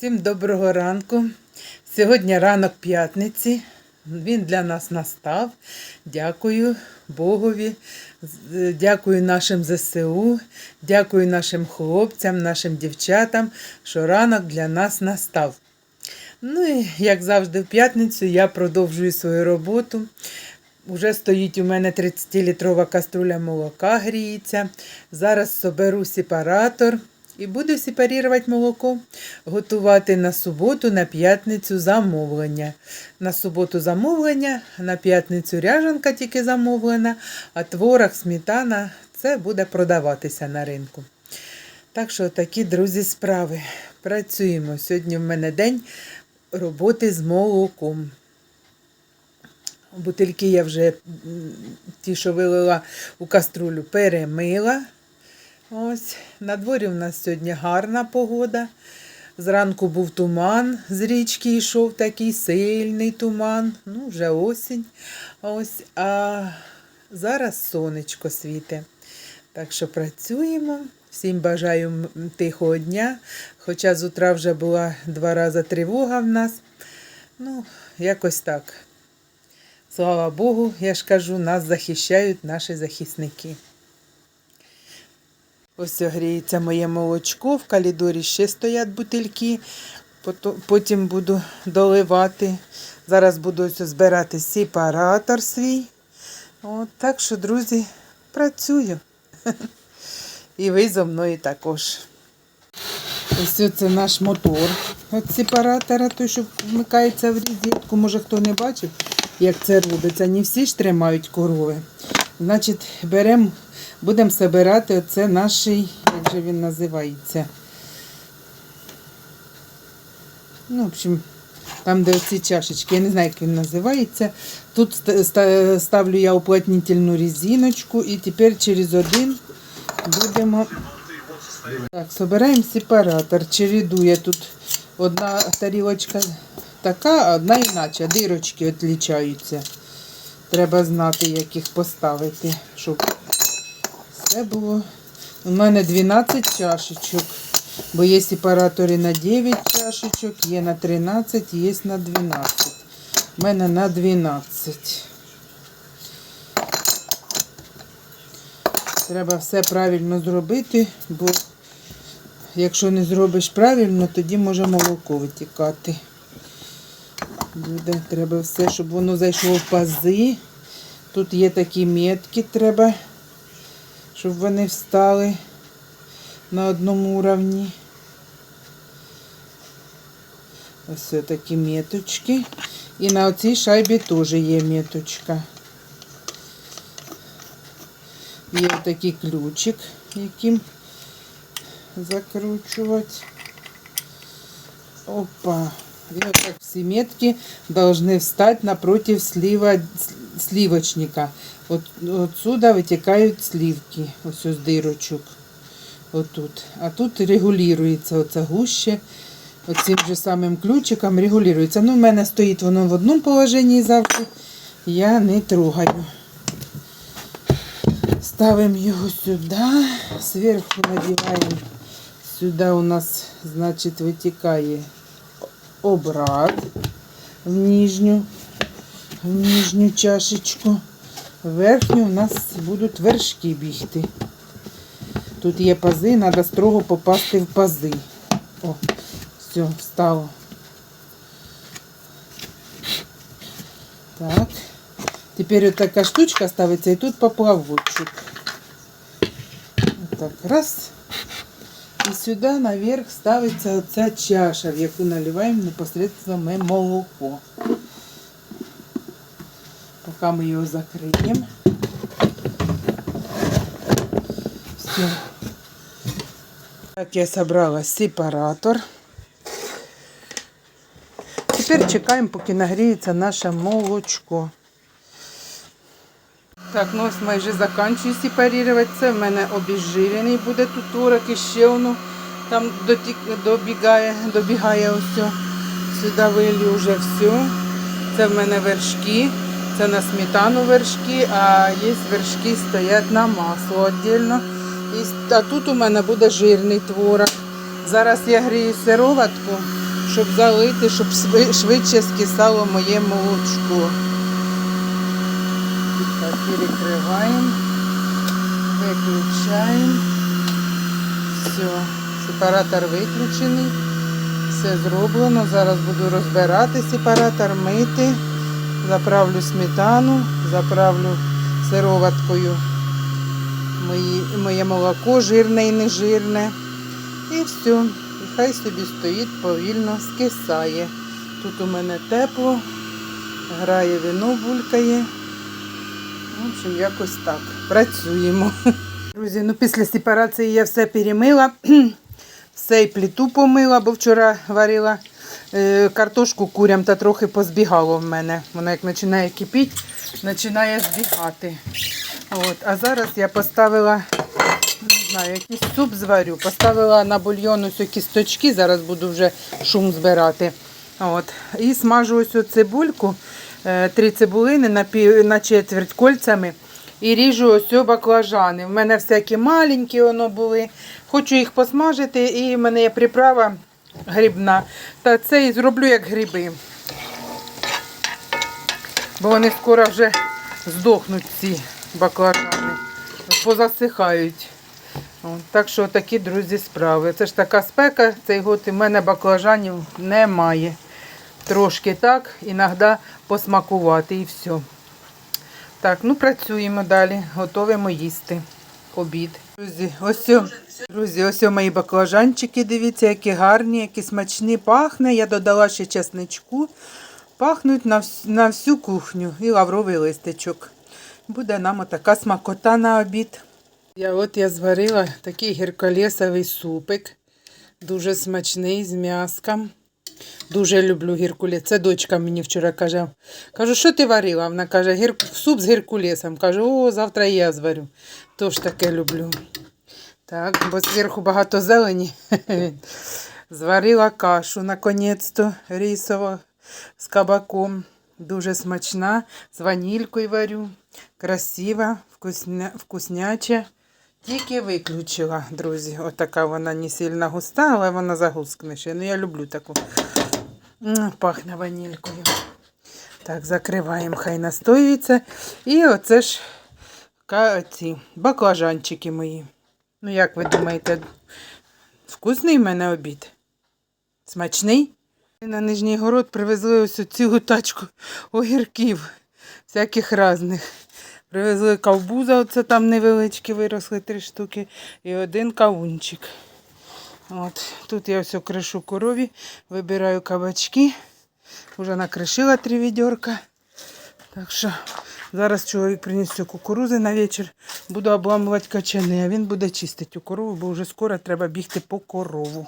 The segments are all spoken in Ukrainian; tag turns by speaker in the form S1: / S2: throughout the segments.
S1: Всім доброго ранку. Сьогодні ранок п'ятниці. Він для нас настав. Дякую Богові, дякую нашим ЗСУ, дякую нашим хлопцям, нашим дівчатам, що ранок для нас настав. Ну і як завжди, в п'ятницю я продовжую свою роботу. Уже стоїть у мене 30-літрова каструля молока гріється. Зараз соберу сепаратор і буду сепарувати молоко, готувати на суботу, на п'ятницю замовлення. На суботу замовлення, на п'ятницю ряжанка тільки замовлена, а творог, сметана це буде продаватися на ринку. Так що такі, друзі, справи. Працюємо. Сьогодні в мене день роботи з молоком. Бутильки я вже ті, що вилила у каструлю, перемила. Ось, на дворі у нас сьогодні гарна погода. Зранку був туман, з річки йшов такий сильний туман. Ну, вже осінь. Ось, а зараз сонечко світе. Так що працюємо. Всім бажаю тихого дня. Хоча з утра вже була два рази тривога в нас. Ну, якось так. Слава Богу, я ж кажу, нас захищають наші захисники. Ось гріється моє молочко, в калідорі ще стоять бутильки. Потім буду доливати. Зараз буду ось збирати сепаратор свій. От, так що, друзі, працюю. І ви зо мною також. Ось це наш мотор від сепаратора, той, що вмикається в розетку. Може хто не бачив, як це робиться. Не всі ж тримають корови. Значить, беремо, будемо збирати оце наш, як же він називається. Ну, в общем, там, де оці чашечки, я не знаю, як він називається. Тут ста- ста- ставлю я уплотнительну резиночку і тепер через один будемо. Так, собираємо сепаратор. Чередує тут одна тарілочка така, одна іначе. Дирочки відлічаються. Треба знати, як їх поставити, щоб все було. У мене 12 чашечок, бо є сепаратори на 9 чашечок, є на 13, є на 12. У мене на 12. Треба все правильно зробити, бо якщо не зробиш правильно, тоді може молоко витікати. Буде, треба все, щоб воно зайшло в пази. Тут є такі метки, треба, щоб вони встали на одному уровні. Ось такі меточки. І на оцій шайбі теж є меточка. Є такий ключик, яким закручувати. Опа. И вот так все метки должны встать напротив слива, сливочника. Вот отсюда вытекают сливки, ось з дирочок. Отут. А тут регулюється оце гуще. Оцим же самим ключиком регулюється. Ну, в мене стоїть воно в одному положенні завжди. Я не трогаю. Ставимо його сюди, зверху надіваємо. Сюди у нас, значить, витікає обрат в нижню, в нижню чашечку. Верхню у нас будуть вершки бігти. Тут є пази, треба строго попасти в пази. О, все, встало. Так. Тепер от така штучка ставиться і тут поплавочок. Так, раз. І сюди наверх ставиться оця чаша, в яку наливаємо непосредственно ми молоко. Поки ми його закриємо. Все. Так, я собрала сепаратор. Тепер чекаємо, поки нагріється наше молочко. Так, ну ось майже закінчую сепарувати. Це в мене обезжирений буде тут творог і ще воно там дотік, добігає, добігає ось. Сюди вилью вже все. Це в мене вершки. Це на сметану вершки, а є вершки стоять на масло віддільно. І, а тут у мене буде жирний творог. Зараз я грію сироватку щоб залити, щоб швидше скисало моє молочко. Так, перекриваємо, виключаємо. Все, сепаратор виключений. Все зроблено. Зараз буду розбирати сепаратор, мити. Заправлю сметану, заправлю сироваткою моє молоко, жирне і нежирне. І все. І хай собі стоїть, повільно скисає. Тут у мене тепло, грає вино, булькає. В общем, якось так. Працюємо. Друзі, ну після сепарації я все перемила. Все і плиту помила, бо вчора варила е, картошку курям та трохи позбігало в мене. Воно як починає кипіти, починає збігати. От. А зараз я поставила, не знаю, якийсь суп зварю. Поставила на бульйон ось кісточки, зараз буду вже шум збирати. От. І смажу ось цибульку, три цибулини на, пів, на четверть кольцями. І ріжу ось баклажани. В мене всякі маленькі воно були. Хочу їх посмажити, і в мене є приправа грибна. Та це і зроблю як гриби. Бо вони скоро вже здохнуть ці баклажани. Позасихають. Так що такі, друзі, справи. Це ж така спека, цей год і в мене баклажанів немає. Трошки так, іноді посмакувати і все. Так, ну працюємо далі, готуємо їсти обід. Друзі, ось, друзі, ось мої баклажанчики, дивіться, які гарні, які смачні пахне. Я додала ще чесничку. Пахнуть на, вс- на всю кухню і лавровий листечок. Буде нам отака смакота на обід. Я от я зварила такий гірколесовий супик. Дуже смачний з м'яском. Дуже люблю гіркулес. Це дочка мені вчора каже. Кажу, що ти варила? Вона каже, гір... суп з гіркулесом. Кажу, о, завтра я зварю. Тож таке люблю. Так, бо зверху багато зелені. Зварила кашу наконець-то рисову з кабаком. Дуже смачна. З ванількою варю. Красива, вкусня... вкусняча. Тільки виключила, друзі. Отака вона не сильно густа, але вона загускне ще. Ну, я люблю таку. Пахне ванількою. Так, закриваємо, хай настоюється. І оце ж ці баклажанчики мої. Ну, як ви думаєте, вкусний в мене обід? Смачний? На Нижній город привезли ось цю тачку огірків, всяких різних. Привезли ковбуза, оце там невеличкі виросли три штуки, і один кавунчик. От, тут я ось кришу корові, вибираю кабачки. Уже накришила три відьорка. Так що зараз чоловік приніс кукурузи на вечір. Буду обламувати качани, а він буде чистити у корову, бо вже скоро треба бігти по корову.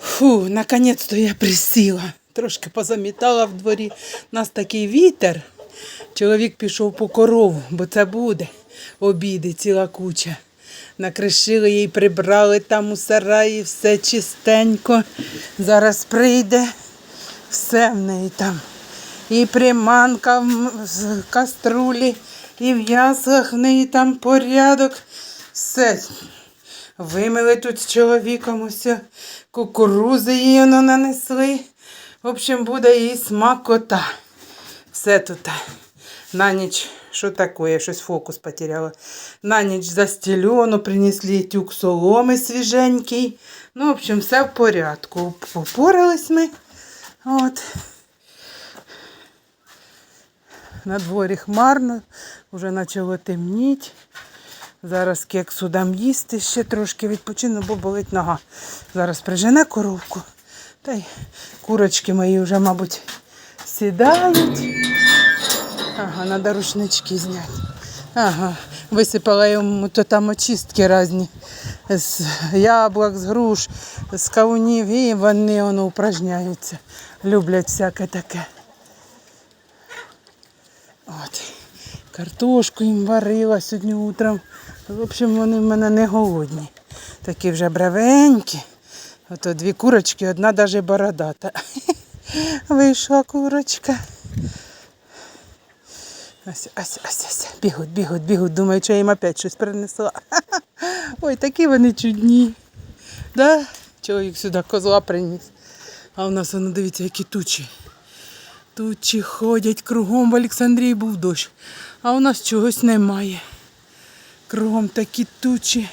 S1: Фу, наконець-то я присіла. Трошки позамітала в дворі. У нас такий вітер. Чоловік пішов по корову, бо це буде обіди, ціла куча. Накришили її, прибрали там у сараї, все чистенько. Зараз прийде, все в неї там. І приманка в каструлі, і в яслах в неї там порядок. Все. Вимили тут з чоловіком усе, кукурузи їй воно нанесли. В общем, буде їй смакота. Все тут. На ніч, що таке, щось фокус потеряла. На ніч застелено, принесли тюк соломи свіженький. Ну, в общем, все в порядку. Попорались ми. От. На дворі хмарно, вже почало темніти. Зараз кексу дам їсти, ще трошки відпочину, бо болить нога. Зараз прижене коровку. Та й курочки мої вже, мабуть, сідають. Ага, треба рушнички зняти. Ага, висипала йому то там очистки різні. З яблук, з груш, з кавунів, і вони воно упражняються. Люблять всяке таке. От. Картошку їм варила сьогодні утром. В общем, вони в мене не голодні. Такі вже бравенькі. Ото дві курочки, одна навіть бородата. Вийшла курочка. Ось, ось, ось, ось. Бігуть, бігуть, бігуть. Думаю, що я їм опять щось принесла. Ой, такі вони чудні. Да? Чоловік сюди козла приніс. А у нас, воно, дивіться, які тучі. Тучі ходять кругом в Олександрії був дощ. А у нас чогось немає. Кругом такі тучі.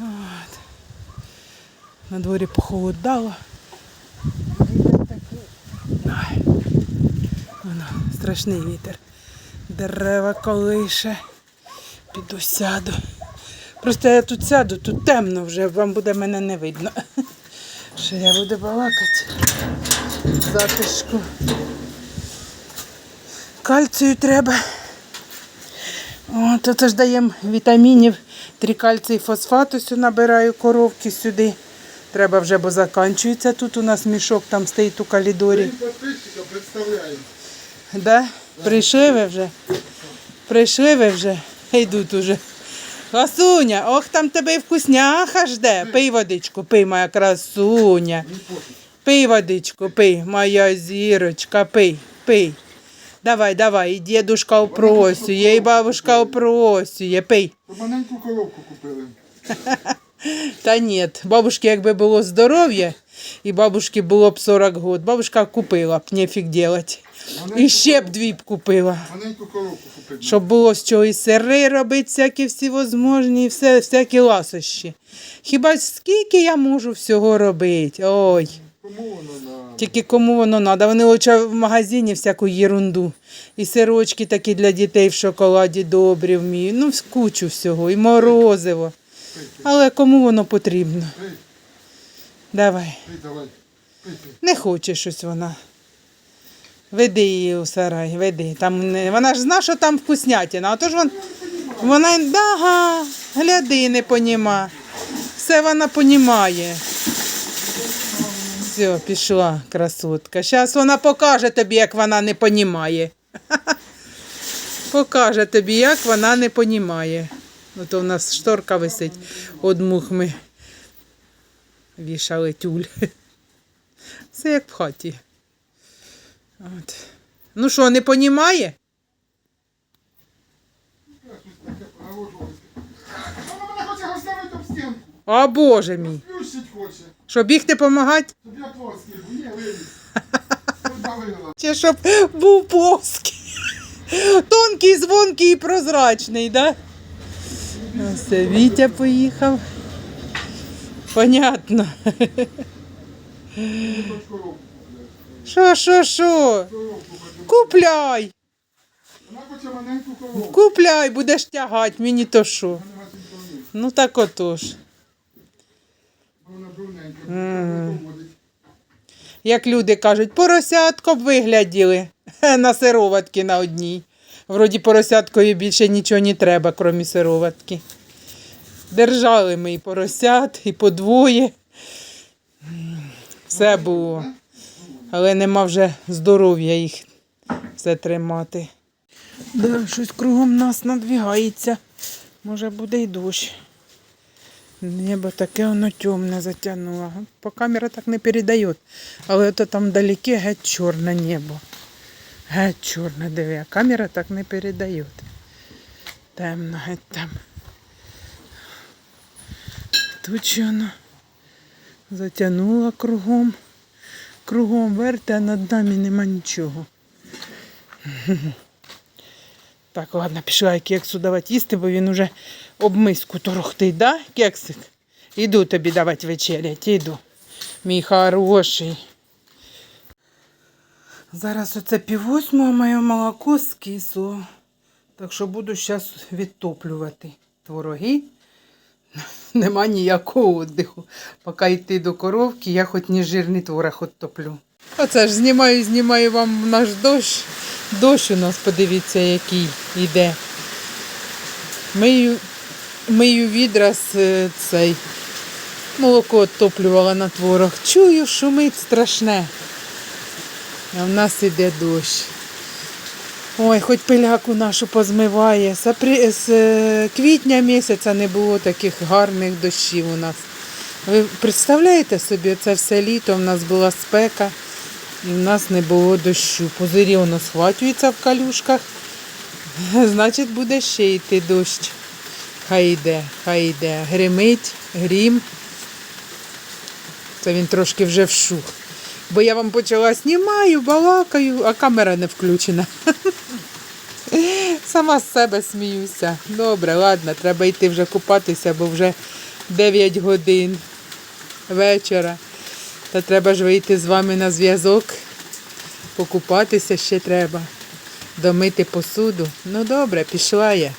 S1: От. На дворі похолодало. Воно, страшний вітер. Дерева колише. Піду сяду. Просто я тут сяду, тут темно вже, вам буде мене не видно. Що я буду балакати. Затишку. Кальцію треба. От, це ж даємо вітамінів. Три кальцій фосфат ось набираю коровки сюди. Треба вже, бо закінчується. Тут у нас мішок там стоїть у калідорі.
S2: Подписчика представляю.
S1: Да? Прийшли ви вже? Прийшли ви вже? Йдуть уже. Красуня, ох там тебе і вкусняха жде. Пий водичку, пий, моя красуня. Пий водичку, пий, моя зірочка, пий, пий. Давай, давай, і дідушка опросює, і бабушка опросює, пий.
S2: Маленьку коробку купили.
S1: Та ні, бабушки, якби було здоров'я, і бабушки було б 40 років, бабушка купила б, нефіг делать. І ще б дві б купила.
S2: Маленьку коробку купили.
S1: Щоб було з чого і сири робити, всякі всевозможні, і все, всякі ласощі. Хіба скільки я можу всього робити? Ой.
S2: Кому воно на...
S1: Тільки кому воно треба. Вони лише в магазині всяку єрунду. І сирочки такі для дітей в шоколаді добрі вміють. Ну, кучу всього, і морозиво. Але кому воно потрібно?
S2: Пий,
S1: Давай.
S2: пий, давай. Пий, пий.
S1: Не хоче щось вона. Веди її у сарай, веди. Там. Вона ж знає, що там вкуснятина. А то ж вон... вона й- да, гляди, не поніма. Все вона понімає. Все, пішла красотка. Зараз вона покаже тобі, як вона не понімає. Покаже тобі, як вона не понімає. То в нас шторка висить. Од мух ми вішали тюль. Все як в хаті. От. Ну що, не понімає? О, Боже мій.
S2: Хоче.
S1: Що бігти помагати?
S2: Щоб я плоский був. Ні, виліз.
S1: Чи щоб був плоский. Тонкий, звонкий і прозрачний, да? Ну, Все, Вітя поїхав. Понятно. Що, що, що? Купляй, купляй, будеш тягати, мені то що. Ну так отож.
S2: Ходить.
S1: Як люди кажуть, поросятко б вигляділи на сироватки на одній. Вроді поросяткою більше нічого не треба, крім сироватки. Держали ми і поросят, і по двоє. Все було. Але нема вже здоров'я їх все тримати. Да, щось кругом нас надвігається. Може буде й дощ. Небо таке воно темне затягнуло. По камера так не передає. Але то там вдалеке геть чорне небо. Геть чорне, диви, а камера так не передає. Темно, геть там. Тут воно затягнуло кругом. Кругом верте, а над нами нема нічого. Так, ладно, пішла я кексу давати їсти, бо він уже об миску торохтить, да, кексик? Іду тобі давати вечерять, іду. Мій хороший. Зараз оце піввосьмого моє молоко скисло. Так що буду зараз відтоплювати твороги. Нема ніякого віддиху. Поки йти до коровки, я хоч не жирний творог відтоплю. Оце ж знімаю, знімаю вам наш дощ. Дощ у нас, подивіться, який йде. Мию, мию відра з е, цей. Молоко відтоплювала на творог. Чую, шумить страшне. А в нас іде дощ. Ой, хоч пиляку нашу позмиває. З, е, квітня місяця не було таких гарних дощів у нас. Ви представляєте собі, це все літо в нас була спека і в нас не було дощу. Пузирі у нас схватюються в калюшках. Значить, буде ще йти дощ. Хай йде, хай йде. Гримить, грім. Це він трошки вже вщух. Бо я вам почала знімаю, балакаю, а камера не включена. Сама з себе сміюся. Добре, ладно, треба йти вже купатися, бо вже 9 годин вечора. Та треба ж вийти з вами на зв'язок. Покупатися ще треба. Домити посуду. Ну добре, пішла я.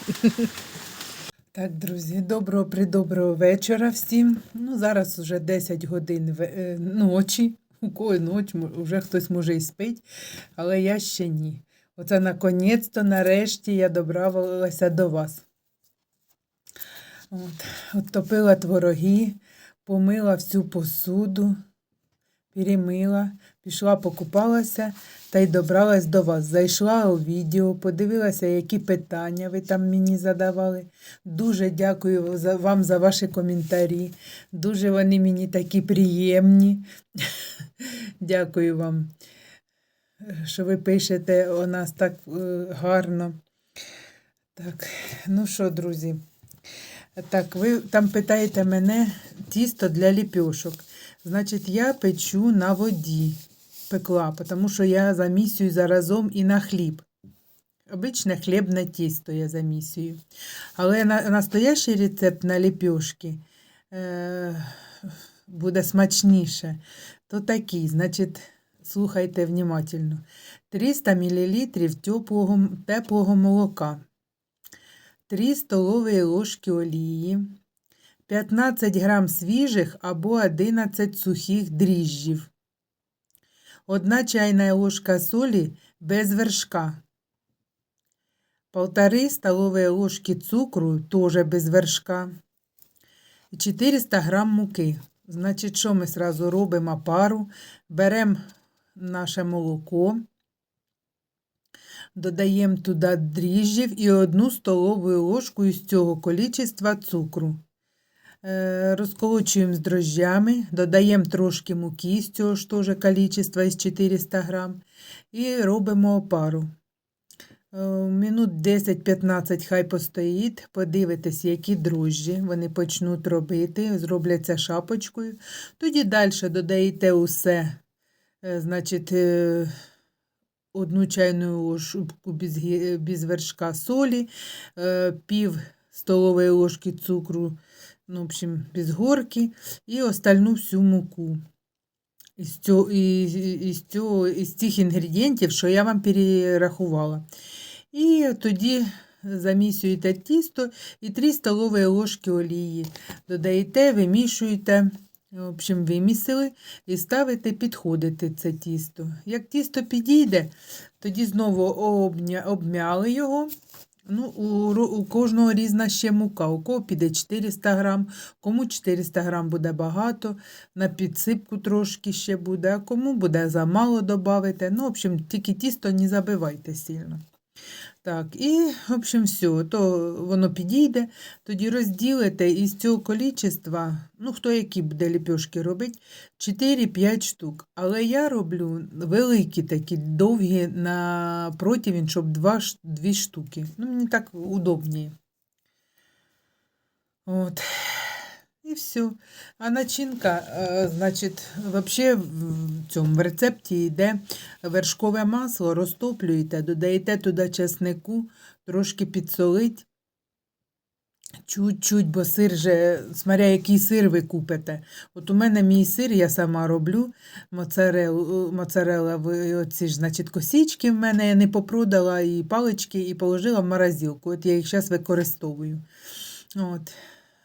S1: Так, друзі, доброго придоброго вечора всім. Ну, зараз вже 10 годин е, ночі. У кої ніч, вже хтось може і спить, але я ще ні. Оце наконець-то, нарешті, я добравилася до вас. От, Оттопила твороги, помила всю посуду, перемила, пішла, покупалася та й добралась до вас. Зайшла у відео, подивилася, які питання ви там мені задавали. Дуже дякую вам за ваші коментарі. Дуже вони мені такі приємні. Дякую вам, що ви пишете у нас так е, гарно. Так, ну що, друзі? Так, ви там питаєте мене тісто для ліпьошок. Значить, я печу на воді пекла, тому що я замісюю заразом і на хліб. Обичне хлібне тісто я замісюю. Але на, настоящий рецепт на ліпьошки е, буде смачніше. То такий, значить, слухайте внимательно. 300 мл теплого, теплого молока. 3 столові ложки олії, 15 грам свіжих або 11 сухих дріжджів, 1 чайна ложка солі без вершка, 1,5 столові ложки цукру, теж без вершка, 400 грам муки. Значить, що ми сразу робимо? Пару, беремо наше молоко, Додаємо туди дріжджів і одну столову ложку із цього количества цукру. Е, Розколочуємо з дрожжами, додаємо трошки муки з цього ж теж количества із 400 грам і робимо опару. Е, Минут 10-15 хай постоїть, подивитесь, які дрожжі вони почнуть робити, зробляться шапочкою. Тоді далі додаєте усе, е, значить, одну чайну ложку без, без вершка солі, пів столової ложки цукру, ну, в общем, без горки, і остальну всю муку. Із, цього, із, із, цього, із цих інгредієнтів, що я вам перерахувала. І тоді замісюєте тісто і 3 столові ложки олії. Додаєте, вимішуєте. В общем, вимісили і ставите підходити це тісто. Як тісто підійде, тоді знову обмяли його. Ну, у, у кожного різна ще мука. У кого піде 400 грам, кому 400 грам буде багато, на підсипку трошки ще буде, а кому буде замало додати. Ну, в общем, тільки тісто не забивайте сильно. Так, і, в общем, все, то воно підійде, тоді розділите із цього количества, ну, хто які буде ліпьошки робити, 4-5 штук. Але я роблю великі такі, довгі на противень, щоб 2, 2 штуки. Ну, мені так удобніше. От. І все. А начинка, е, значить, взагалі в цьому рецепті йде вершкове масло, розтоплюєте, додаєте туди чеснику, трошки підсолить. Чуть-чуть, бо сир же, смотря який сир ви купите. От у мене мій сир, я сама роблю, моцарел, моцарела, оці ж, значить, косички в мене я не попродала, і палички, і положила в морозилку. От я їх зараз використовую. От.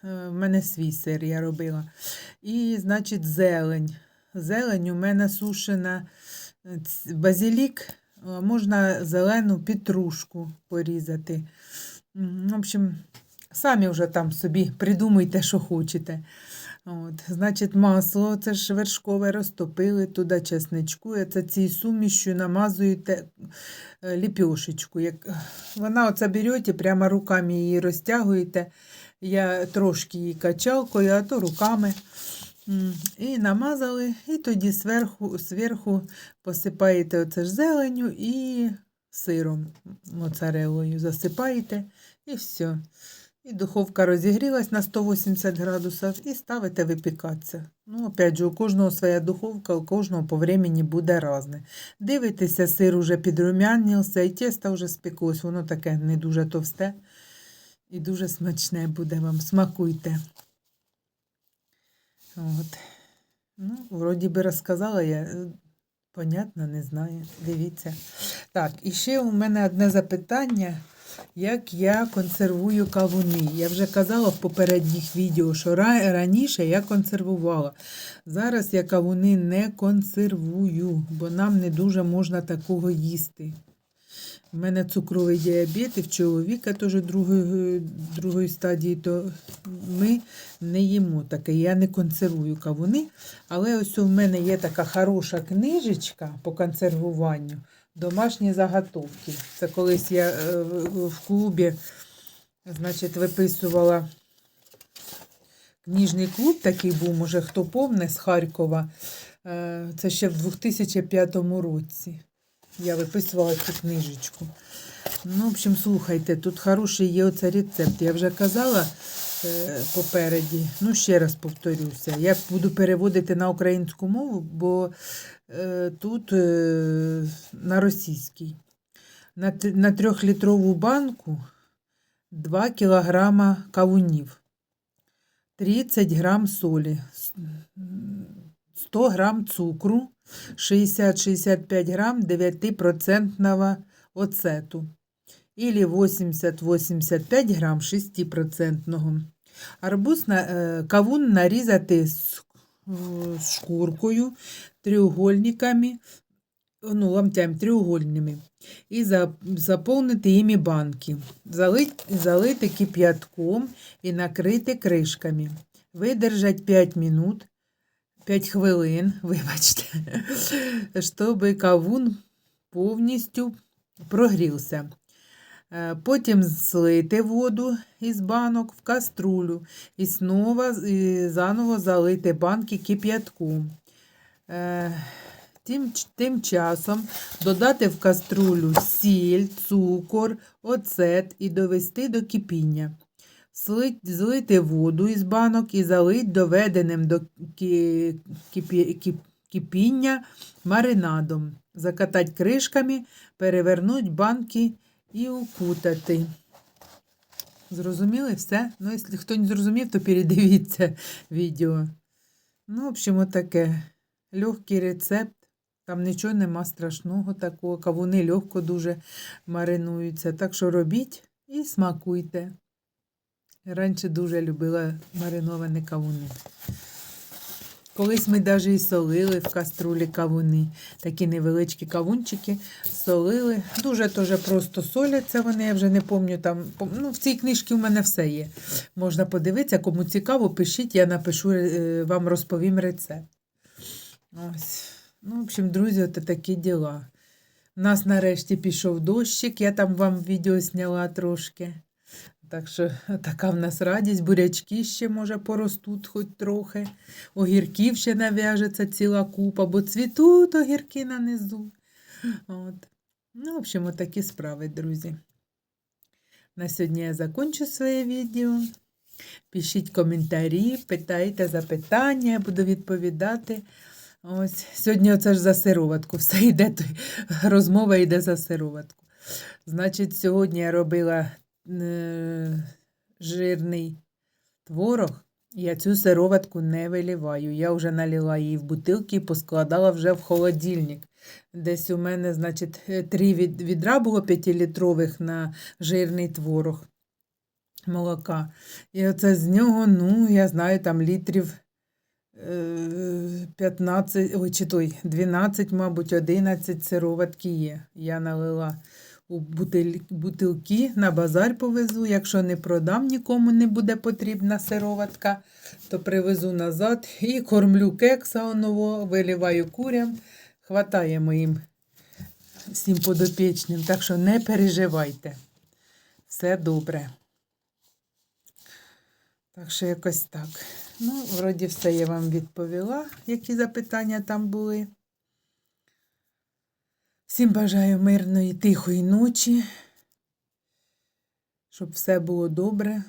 S1: Е, В мене свій сир я робила. І, значить, зелень. Зелень у мене сушена, е, базилік, можна зелену петрушку порізати. В общем, самі вже там собі придумуйте, що хочете. От, значить, масло, це ж вершкове, розтопили туди чесничку, це цією сумішю намазуєте е, ліпьошечку. Як... Вона оце берете, прямо руками її розтягуєте. Я трошки її качалкою, а то руками. І намазали, і тоді зверху, зверху посипаєте оце ж зеленю і сиром, моцарелою засипаєте, і все. І духовка розігрілась на 180 градусів і ставите випікатися. Ну, опять же, у кожного своя духовка, у кожного по времени буде різне. Дивитеся, сир уже підрумянився, і тісто вже спеклось, воно таке не дуже товсте і дуже смачне буде вам. Смакуйте. От. Ну, вроді би розказала я. е, Понятно, не знаю. Дивіться. Так, і ще у мене одне запитання. Як я консервую кавуни? Я вже казала в попередніх відео, що раніше я консервувала. Зараз я кавуни не консервую, бо нам не дуже можна такого їсти. У мене цукровий діабет, і в чоловіка теж другої, другої стадії, то ми не їмо таке. Я не консервую кавуни. Але ось у мене є така хороша книжечка по консервуванню. Домашні заготовки. Це колись я е, в клубі значить, виписувала книжний клуб такий був, може хто помне з Харкова. Е, Це ще в 2005 році. Я виписувала цю книжечку. Ну, в общем, слухайте, тут хороший є оце рецепт. Я вже казала е, попереді. Ну, ще раз повторюся. Я буду переводити на українську мову, бо е, тут е, на російській. На, на трьохлітрову банку 2 кілограма кавунів, 30 грам солі, 100 грам цукру, 60-65 грам 9% оцету или 80-85 грам 6%. Арбуз е, кавун нарізати з, шкуркою, треугольниками, ну, ломтями треугольними, і за, заповнити їми банки, залить, залити кип'ятком і накрити кришками. Видержать 5 минут, 5 хвилин, вибачте, щоб кавун повністю прогрівся. Е, Потім злити воду із банок в каструлю і знову, і заново залити банки кип'ятком. Е, Тим, тим часом додати в каструлю сіль, цукор, оцет і довести до кипіння. Злити воду із банок і залить доведеним до ки- кипі- кип- кипіння маринадом. Закатати кришками, перевернуть банки і укутати. Зрозуміли все? Ну, якщо хто не зрозумів, то передивіться відео. Ну, в общем, отаке. Легкий рецепт. Там нічого нема страшного такого. Кавуни легко дуже маринуються. Так що робіть і смакуйте. Раніше дуже любила мариновані кавуни. Колись ми навіть і солили в каструлі кавуни. Такі невеличкі кавунчики солили. Дуже теж просто соляться вони, я вже не пам'ятаю. Там, ну, в цій книжці в мене все є. Можна подивитися, кому цікаво, пишіть, я напишу, е, вам розповім рецепт. Ось. Ну, в общем, друзі, от такі діла. У нас нарешті пішов дощик, я там вам відео зняла трошки. Так що така в нас радість. Бурячки ще, може, поростуть хоч трохи. Огірків ще нав'яжеться ціла купа, бо цвітуть огірки на низу. От. Ну, в общем, такі справи, друзі. На сьогодні я закончу своє відео. Пишіть коментарі, питайте запитання, я буду відповідати. Ось сьогодні оце ж за сироватку. Все йде, розмова йде за сироватку. Значить, сьогодні я робила жирний творог. Я цю сироватку не виливаю. Я вже налила її в бутилки і поскладала вже в холодильник. Десь у мене, значить, е, три відра було 5-літрових на жирний творог молока. І оце з нього, ну, я знаю, там літрів е, 15, ой, чи той, 12, мабуть, 11 сироватки є. Я налила у бутилки, на базар повезу. Якщо не продам, нікому не буде потрібна сироватка, то привезу назад і кормлю кекса оного, виливаю курям, хватає моїм всім подопічним. Так що не переживайте. Все добре. Так що якось так. Ну, вроді все я вам відповіла, які запитання там були. Всім бажаю мирної, тихої ночі, щоб все було добре.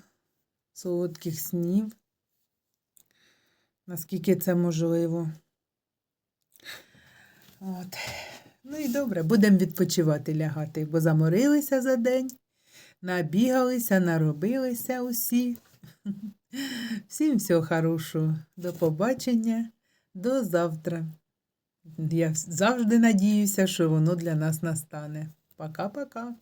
S1: солодких снів. Наскільки це можливо. От. Ну і добре, будемо відпочивати лягати, бо заморилися за день, набігалися, наробилися усі. Всім всього хорошого. До побачення, до завтра. Я завжди надіюся, що воно для нас настане. Пока-пока.